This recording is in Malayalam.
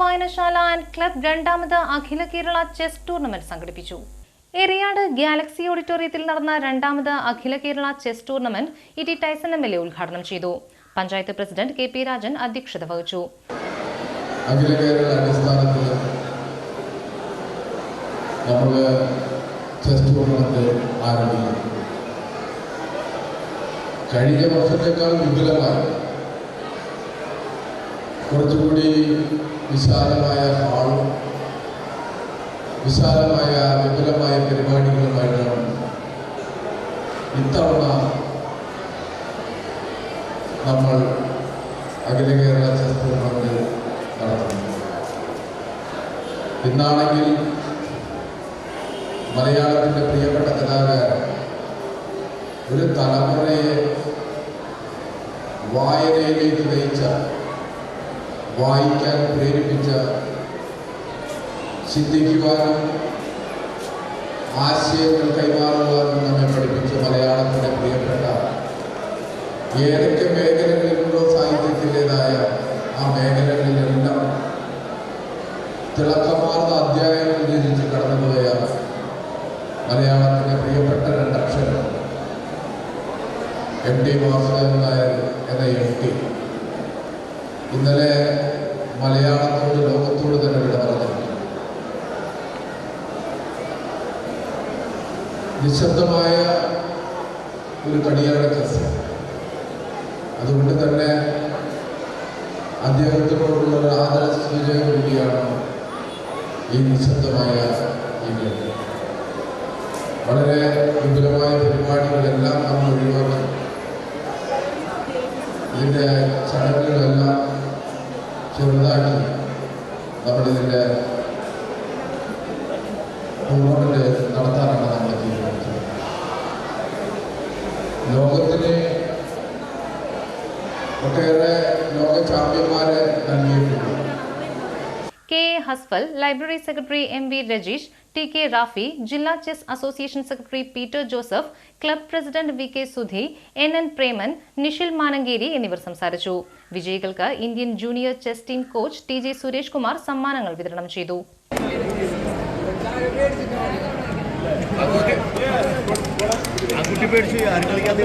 വായനശാല ആൻഡ് ക്ലബ് രണ്ടാമത് അഖില കേരള ചെസ് ടൂർണമെന്റ് സംഘടിപ്പിച്ചു. എറിയാട് ഗാലക്സി ഓഡിറ്റോറിയത്തിൽ നടന്ന രണ്ടാമത് അഖില Kerala chess tournament E T Tyson M L A ഉദ്ഘാടനം ചെയ്തു. Panchayat president K P Rajan അധ്യക്ഷത വഹിച്ചു. അഖില കേരള നമ്മൾ ചെസ് ടൂർണമെന്റ് കഴിഞ്ഞ വർഷത്തേക്കാൾ വിപുലമായി കുറച്ചുകൂടി വിശാലമായ ഹാളും വിശാലമായ വിപുലമായ പരിപാടികളുമായിട്ടാണ് ഇത്തവണ നമ്മൾ അഖില കേരള ചെസ് ടൂർണമെന്റ് നടത്തുന്നത്. ഇന്നാണെങ്കിൽ മലയാളത്തിന്റെ പ്രിയപ്പെട്ട കലാകാരൻ ഒരു തലമുറയെ വായനയിലേക്ക് നയിച്ച വായിക്കാൻ പ്രേരിപ്പിച്ച ചിന്തിക്കുവാനും ആശയങ്ങൾ കൈമാറുവാനും നമ്മെ പഠിപ്പിച്ച മലയാളത്തിന്റെ പ്രിയപ്പെട്ട ഏതൊക്കെ മേഖലകളിലുണ്ടോ സാഹിത്യത്തിന്റെതായ ആ മേഖലകളിലെല്ലാം തിളക്കമാർന്ന അധ്യായങ്ങൾ രചിച്ച് കടന്നുപോയ മലയാളത്തിന്റെ പ്രിയപ്പെട്ട രണ്ടക്ഷരം. എം ടി വാസുദേവൻ ഇന്നലെ മലയാളത്തോട് ലോകത്തോട് തന്നെ വിട പറഞ്ഞു നിശബ്ദമായ ഒരു കടിയാണ് ചെസ് അതുകൊണ്ട് തന്നെ അദ്ദേഹത്തിനോടുള്ള ഒരു ആദര സൂചന കൂടിയാണ് ഈ നിശബ്ദമായ ഈ വളരെ വിപുലമായ പരിപാടികളെല്ലാം നമ്മൾ ഒഴിവാക്കി. ഇതിന്റെ ചടങ്ങുകളെല്ലാം ചെറുതാക്കി നമ്മളിതിന്റെ ടൂർണമെന്റ് നടത്താനാണ് നമ്മൾ തീരുമാനിച്ചത്. ലോകത്തിന് ഒട്ടേറെ ലോക ചാമ്പ്യന്മാരെ നൽകിയിട്ടുണ്ട്. K A Hasfal library secretary M V Rajeesh T K Rafi ജില്ലാ chess association secretary Peter Joseph club president V K Sudhi N N Preman Nishil Manankeri എന്നിവർ സംസാരിച്ചു. വിജയികൾക്ക് Indian junior chess team coach T J Suresh Kumar സമ്മാനങ്ങൾ വിതരണം ചെയ്തു. ആ കുട്ടി പേടിച്ച് കളിക്കാത്ത